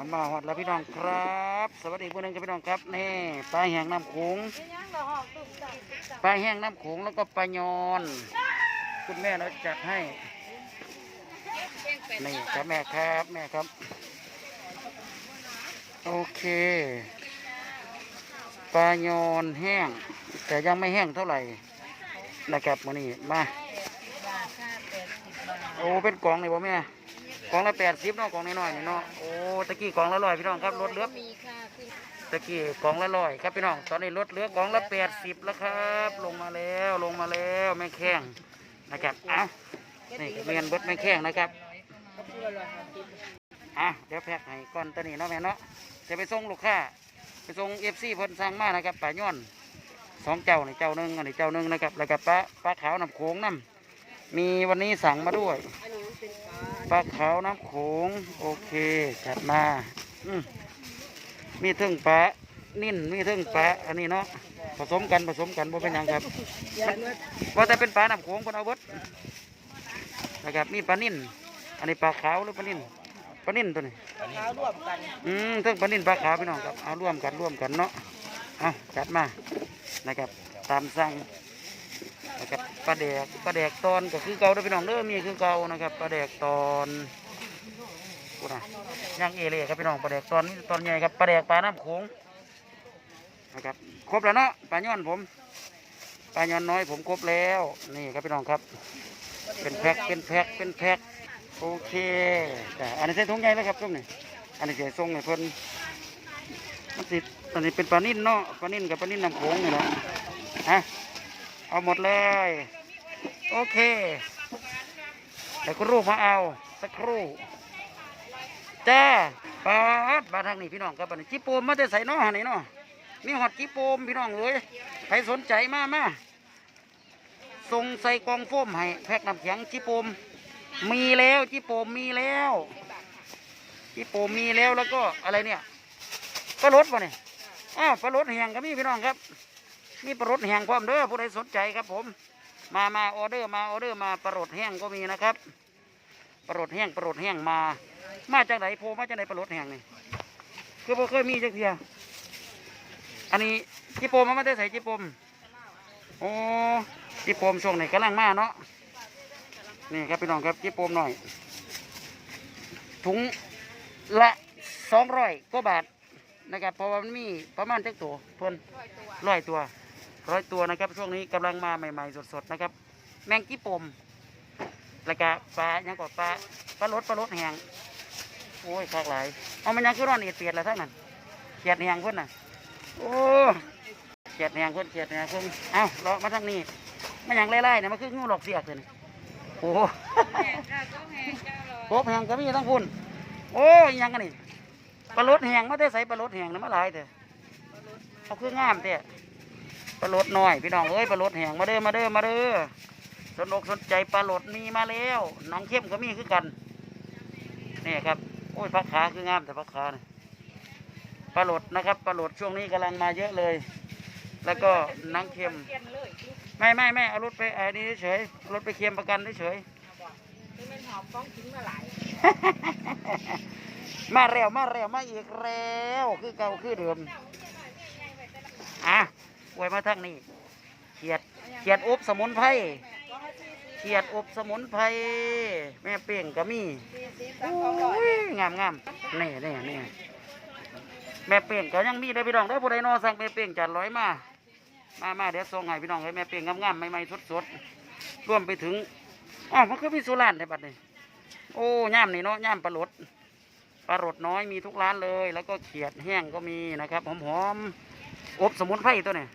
หันมาหอดแล้วพี่น้องครับ สวัสดีผู้นึงครับพี่น้องครับนี่ปลาแห้งน้ำโขงปลาแห้งน้ำโขงแล้วก็ปลายอน คุณแม่เราจัดให้นี่ครับแม่ครับแม่ครับ โอเคปลายอนแห้ง แต่ยังไม่แห้งเท่าไหร่นะครับวันนี้มาโอ้เป็นกล่องเลยบ่แม่ กล่องละแปดสิบเนาะกล่องน้อยๆนี่เนาะโอ้ตะกี้กล่องละร้อยพี่น้องครับลดเหลือมีค่ะคือตะกี้กล่องละร้อยครับพี่น้องตอนนี้ลดเหลือกล่องละแปดสิบแล้วครับ ลงมาแล้วลงมาแล้วแม่แข้งนะครับเอ้านี่เมียนเบิดแม่แข้งนะครับก็เพื่อเลยค่ะคิดอะเดี๋ยวแพ็คให้ก่อนตัวนี้เนาะแม่เนาะจะไปส่งลูกค้าไปส่งเอฟซีเพิ่นสั่งมานะครับป่าย้อนสองเจ้านี่เจ้าหนึ่งอันนี้เจ้าหนึ่งนะครับแล้วก็ปลาปลาขาวน้ำโขงน้ำมีวันนี้สั่งมาด้วยอันนี้มันเป็นปลา ปลาขาวน้ำโขงโอเคจัดมาอืมมีเทึ่งปลานิ่นมีเทึ่งปลาอันนี้เนาะผสมกันผสมกันบ่เป็นหยังครับยาเนื้อว่าแต่เป็นปลาน้ำโขงคนเอาเบิดนะครับมีปลานิ่นอันนี้ปลาขาวหรือปลานิ่นปลานิ่นตัวนี้เท้ารวมกันอืมเทึ่งปลานิ่นปลาขาวพี่น้องครับเอาร่วมกันร่วมกันเนาะเอาจัดมานะครับตามสั่ง นะครับปลาแดกปลาแดกตอนก็คือเก่าเด้อพี่น้องเด้อมีคือเก่านะครับปลาแดกตอนกูนะย่างเอเล่ครับพี่น้องปลาแดกตอนนี้ตอนใหญ่ครับปลาแดกปลาน้ำโขงนะครับครบแล้วเนาะปลาย้อนผมปลาย้อนน้อยผมครบแล้วนี่ครับพี่น้องครับ เป็นแพ็คเป็นแพ็คเป็นแพ็คโอเคแต่อันนี้ใส่ถุงใหญ่แล้วครับตรงนี้อันนี้ใส่ทรงให้เพิ่นมันติดอันนี้เป็นปลานิ่นเนาะปลานิ่นกับปลานิ่นน้ำโขงนี่แหละฮะ เอาหมดเลย โอเคเดี๋ยวคุณรูปมาเอา สักครู่จ้าปาดมาทางนี้พี่น้องครับอันนี้จิโปมมาแต่ใส่นาะอันนี้เนาะมีหอดจิโปมพี่น้องเลยใครสนใจมามาส่งใส่กองโฟมให้แพ็คน้ำแข็งจิโปม มีแล้วจิโปมมีแล้วจิโปมมีแล้วแล้วก็อะไรเนี่ยปลารสวะเนี่ยอ้าวปลารสแห้งก็มีพี่น้องครับ มีปลารสแห้งพร้อมเด้อผู้ใดสนใจครับ ผม มามาออเดอร์มาออเดอร์มาปลารสแห้งก็มีนะครับปลารสแห้งปลารสแห้งมา มาจากไหนโพมาจากไหนปลารสแห้งนี่คือบ่เคยมีจักเทียอันนี้จิโปมมามาได้ใส่จิโปมโอ้จิโปมช่วงไหนกำลังมาเนาะนี่ครับพี่น้องครับจิโปมหน่อย ถุงละสองร้อยกว่าบาทนะครับเพราะว่ามันมีประมาณจักตัวเพิ่นร้อยตัว ร้อยตัวนะครับ ช่วงนี้กำลังมาใหม่ ๆ สดๆนะครับ แมงจิโปมแล้วก็ปลายังกว่าปลาปลารสปลารสแหงโอ้ยคากหลายเอามันยังคือร้อนเอียดเปียดแล้วทั้งนั้นเขียดแหงเพิ่นน่ะโอ้เขียดแหงเพิ่นเขียดแหงเพิ่นเอ้าเลาะมาทางนี้มันยังไล่ๆเนี่ยมันคืองูหลอกเสียกเลยโอ้โหแหงก็แห้งเกบแหงก็มีทั้งคุณโอ้ยยังกันนี่ปลาลดแหงมาได้ใส่ปลาลดแหงนะมาหลายเถอะเอาคืองามเถอะ ปลาลดน้อยพี่น้องเอ้ยปลาลดแหงมาเด้อมาเด้อมาเด้อสนอกสนใจปลาลดมีมาแล้วหนังเข้มก็มีคือกันนี่ครับโอ้ยพักขาคืองามแต่พักขาเนี่ยปลาลดนะครับปลาลดช่วงนี้กำลังมาเยอะเลย แล้วก็หนังเข้มเปลี่ยนเลยไม่ไม่ไม่เอารถไปไอ้นี่เฉยๆเอารถไปเค็มประกันเฉยๆคือมันหอมฟ้องทิ้งมาหลายมาเร็วมาเร็วมาอีกแล้วคือเก่าคือเดิมอะ ไว้มาทางนี้เขียดเขียดอบสมุนไพรเขียดอบสมุนไพรแม่เป่งก็มีสี่สิบโอสามสองร้อย้ยงามงามนี่นี่นี่แม่เป่งก็ยังมีได้อพี่น้องได้อผู้ใดนอสั่งแม่เป่งจัดร้อยมามามาเดี๋ยวส่งให้พี่น้องให้แม่เป่งงามๆใหม่ๆสดๆรวมไปถึงอ๋อมันคือมีสุรานในบัดนี้โอ้ย่ามนี่เนาะย่ามปลาหลดปลาโรดน้อยมีทุกร้านเลย แล้วก็เขียดแห้งก็มีนะครับหอมๆอบสมุนไพรตัวเนี่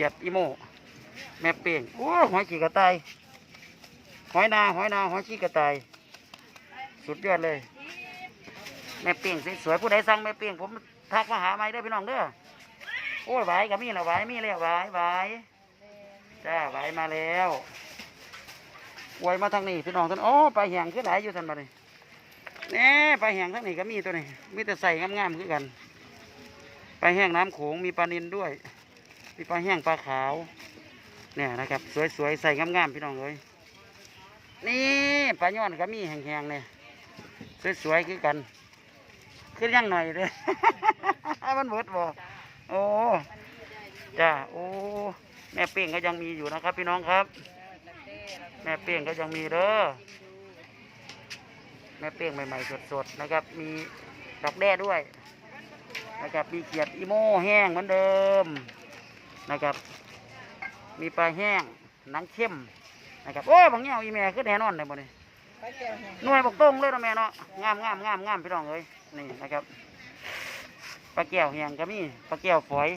ยเขียดอีโมแม่เป่งโอ้หอยขี้กระต่ายหอยนาหอยนาหอยขี้กระต่ายสุดยอดเลย แม่เป่งสวยๆผู้ใดสั่งแม่เป่งผมทักมาหาไม่ได้พี่น้องเด้อโอ้ยไหวก็มีแล้วไหวมีแล้วไหวไหวจ้าไหวมาแล้วไหวมาทางนี้พี่น้องท่านโอ้ไปลาแหงขึ้นไหนอยู่ท่านมาเลยแหน่ปลาแหงทั้งนี้ก็มีตัวนี้มีแต่ใส่งามๆคือกันปลาแห้งน้ำโขงมีปลานินด้วย มีปลาแห้งปลาขาวเนี่ยนะครับ สวยๆใส่งามๆพี่น้องเลยนี่ปลาย้อนก็มีแห้งๆเนี่ยสวยๆคือกันขึ้นยังหน่อยเลยมันเบิดบ่โอ้จ้าโอ้แม่เป้งก็ยังมีอยู่นะครับ พี่น้องครับ แม่เป้งก็ยังมีเด้อแม่เป้งใหม่ๆสดๆนะครับ มีดอกแด้ด้วยนะครับมีเขียดอีโม่แห้งเหมือนเดิม นะครับ มีปลาแห้งหนังเข้มนะครับโอ้ยบางเงี้ยอีแม่คือแน่นอนเลยบ่นี่ไปแก้วแห้งหน่วยบอกตรงเลยเนาะแม่เนาะงามงามงามงามพี่น้องเอ้ยนี่นะครับปลาแก้วแห้งก็มีปลาแก้วฝอย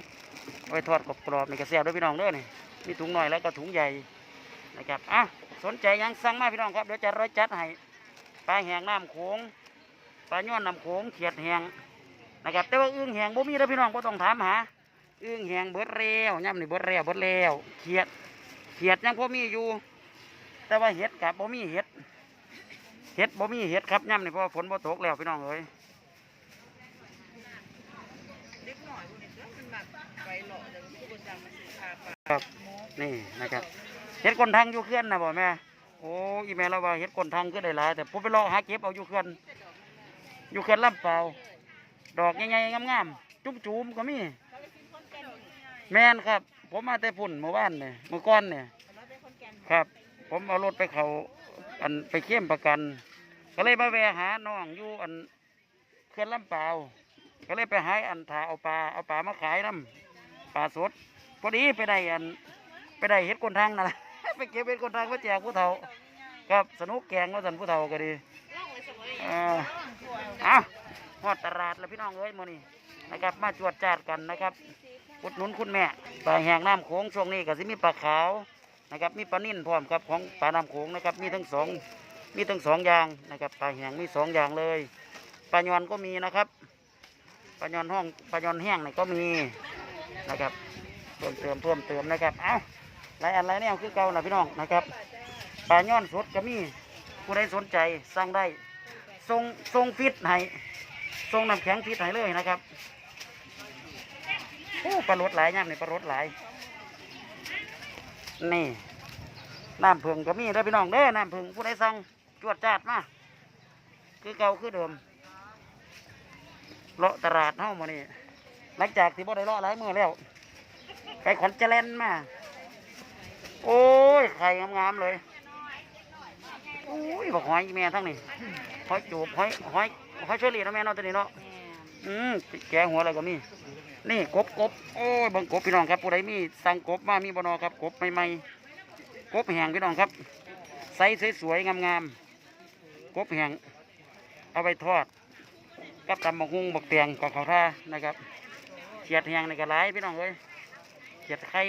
เอาไว้ทอดกรอบๆนี่กระแซบด้วยพี่น้องเด้อนี่มีถุงหน่อยแล้วก็ถุงใหญ่นะครับอะสนใจหยังสั่งมาพี่น้องครับเดี๋ยวจะร้อยจัดให้ปลาแห้งน้ำโขงปลาย้อนน้ำโขงเขียดแห้งนะครับแต่ว่าอึ่งแห้งบ่มีแล้วพี่น้องบ่ต้องถามหา อึ่งแหงเบิดแล้วย่ำนี่เบิดแล้วเบิดแล้วเขียดเขียดยังพอมีอยู่ แต่ว่าเห็ดกับบ่มีเห็ดเห็ดบ่มีเห็ดครับย่ำนี่เพราะฝนบ่ตกแล้วพี่น้องเอ้ยครับนี่นะครับเห็ดคนทางอยู่เขื่อนนะบ่แม่โอ้อีแม่เราว่าเห็ดคนทางก็ได้หลายแต่ผมไปรอหาเก็บเอาอยู่เขื่อนอยู่เขื่อนลำเปล่าดอกใหญ่ๆงามๆจุ้มๆก็มี แมนครับ ผมมาแต่พุ่นเมื่อวานเนี่ยเมื่อก่อนเนี่ยครับ ผมเอารถไปเขาอันไปเข้มประกัน ก็เลยมาแวะหาน้องอยู่อันเขื่อนลำเปล่าก็เลยไปหาอันถาเอาปลาเอาปลามาขายน้ำปลาสดพอดีไปได้อันไปได้เห็ดคนทางนั่นแหละไปเก็บเห็ดคนทางมาแจกผู้เฒ่าครับสนุกแกงว่าสันผู้เฒ่าก็ดีเอ่าเอาฮอดตลาดแล้วพี่น้องเอ้ยมื้อนี้นะครับ มาจวดจาดกันนะครับ อุดหนุนคุณแม่ปลาแหงน้ำโขงช่วงนี้ก็สิมีปลาขาวนะครับ มีปลานิ่นพร้อมครับของปลาน้ำโขงนะครับ มีทั้งสองมีทั้งสองอย่างนะครับปลาแหงมีสองอย่างเลยปลายอนก็มีนะครับปลายอนห้องปลายอนแห้งนี่ก็มีนะครับเพิ่มเติมเพิ่มเติมนะครับเอาหลายอันหลายแนวคือเก่านะพี่น้องนะครับปลาย่อนสดก็มีผู้ใดสนใจสั่งได้ทรงทรงฟิตให้ทรงน้ำแข็งฟิตให้เลยนะครับ โอ้ปลารสหลายย่ำนี่ปลารสหลาย นี่น้ำผึ้งก็มีเด้อพี่น้องเด้อน้ำผึ้งผู้ใดสั่งจวดจาดมาคือเก่าคือเดิมเลาะตลาดเฮ้ามานี่หลังจากที่บ่ได้เลาะหลายมือแล้วไปขอนเจริญมา โอ้ยไข่งามๆเลยโอ้ยบอกหอยอีแม่ทั้งนี้หอยจูบหอยหอยหอยเชอรี่นะแม่เนาะตัวนี้เนาะอืมแกะหัวอะไรก็มี นี่กบกบโอ้ยบังกบพี่น้องครับผู้ใดมีสั่งกบมามีบนอครับกบใหม่ๆกบแห้งพี่น้องครับไซส์สวยๆงามๆกบแห้งเอาไปทอดกับตำบักฮุงบักเตียงกับข้าวท่านะครับเขียดแห้งในกระไรพี่น้องเอ้ยเขียดไข่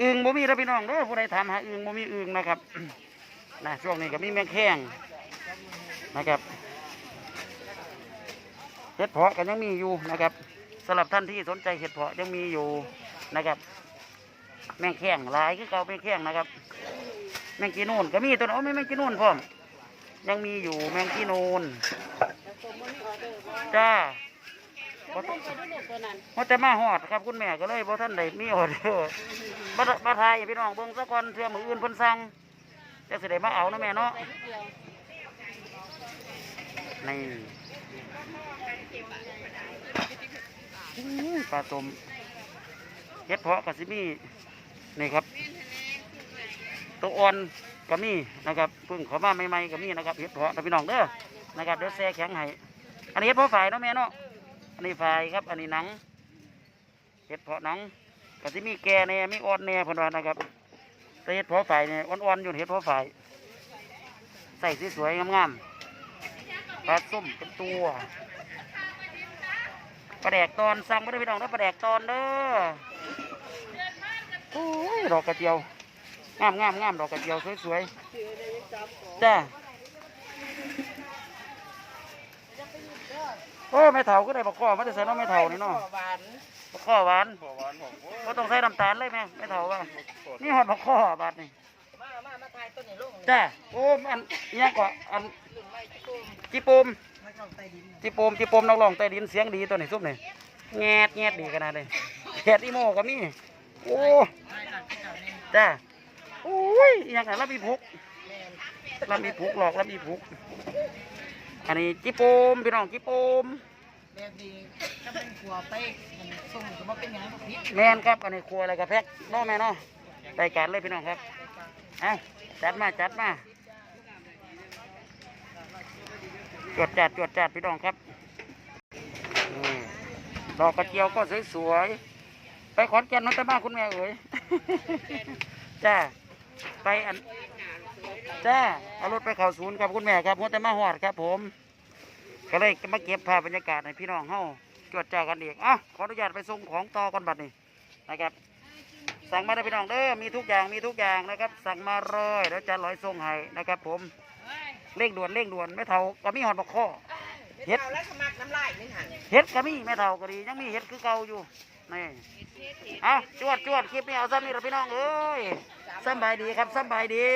อึ่งบ่มีแล้วพี่น้องเด้อผู้ใดถามหาอึ่งบ่มีอึ่งนะครับนะช่วงนี้ก็มีแมงแข้งนะครับ เห็ดเพาะก็ยังมีอยู่นะครับสำหรับท่านที่สนใจเห็ดเพาะยังมีอยู่นะครับ แมงแข้งหลายคือเก่าแมงแข้งนะครับ แมงกีนูนก็มีตัวนั้นโอ้ไม่แมงกีนูนพร้อมยังมีอยู่แมงกีนูนจ้าว่าแต่มาหอดครับคุณแม่ก็เลยบ่ท่านได้มีออเดอร์มามาทายพี่น้องเบิ่งสักก่อนเทื่อมืออื่นเพิ่นสั่งจะสิได้มาเอานะแม่เนาะนี่ ปลาต้มเฮ็ดเพาะกับสิมี่นี่ครับตัวอ่อนก็มีนะครับเพิ่งเขามาใหม่ๆก็มีนะครับเฮ็ดเพาะพี่น้องเด้อนะครับเดี๋ยวแช่แข็งให้อันนี้เฮ็ดเพาะฝ่ายเนาะแม่เนาะอันนี้ฝ่ายครับ อันนี้หนังเห็ดเพาะหนังก็จะมีแก่แน่มีอ่อนแน่เพิ่นว่านะครับแต่เห็ดเพาะฝ่ายเนี่ยอ่อนๆอยู่เห็ดเพาะฝ่ายใส่สวยๆงามๆปลาส้มเป็นตัว ปลาแดกตอนสั่งไม่ได้พี่น้องนะปลาแดกตอนเด้อโอ้ยดอกกระเจียวงามงามงามดอกกระเจียวสวยๆจ้าโอ้ไม่เถาก็ได้บอกข้อมาแต่ใส่น้องไม่เถานี่เนาะหวานบักข้อหวานหัวหวานผมโอ้ก็ต้องใส่น้ำตาลเลยแม่ไม่เท่าว่านี่หอดบักข้อบาดนี่มามาทายต้นนี้ลูกจ้าโอ้อันยังก็อันหลุมไม้ที่กุ้งจิปูม ไม่ต้องใต้ดินจิปูมจิปูมนักร้องใต้ดินเสียงดีตัวนี้ซุปนี่แงดแงดดีขนาดเลยเห็ดอีโมก็มีโอ้ไม่หลังที่เก่านี่จ้าโอ้ยอิหยังไงรับมีพุกรับมีพุกหลอกรับมีพุก อันนี้จิโปมพี่น้องจิโปมแบบนี้ถ้าเป็นขัวไปมันส่งก็บ่เป็นหยังบ่ผิดแมนครับอันนี้ครัวอะไรกับแพ็กเน้อแม่เนาะได้การเลยพี่น้องครับเอาจัดมาจัดมา จวดจัดจวดจัดพี่น้องครับนี่ดอกกระเจียวก็สวยๆ ไปขอนแก่นนนทบ้านคุณแม่เอ๋ยจ้าไปอันจ้าเอารถไปเข้าศูนย์ครับคุณแม่ครับหัวแต่มาหอดครับผม ก็เลยมาเก็บภาพบรรยากาศให้พี่น้องเฮาจวดจ้ากันอีกอะขออนุญาตไปส่งของต่อก่อนบัดนี้นะครับ สั่งมาได้พี่น้องเด้อมีทุกอย่างมีทุกอย่างนะครับ สั่งมาเลยแล้วจะร้อยส่งให้นะครับผม เร่งด่วนเร่งด่วนไม่เท่าก็มีหอดบักข้อเฮ็ดเอาแล้วขมักน้ำลายนี่หั่นเฮ็ดก็มีไม่เท่าก็ดียังมีเฮ็ดคือเก่าอยู่นี่เอาจวดจวดคลิปนี้เอาซ้ำนี่ละพี่น้องเอ้ยสำบายดีครับสำบายดี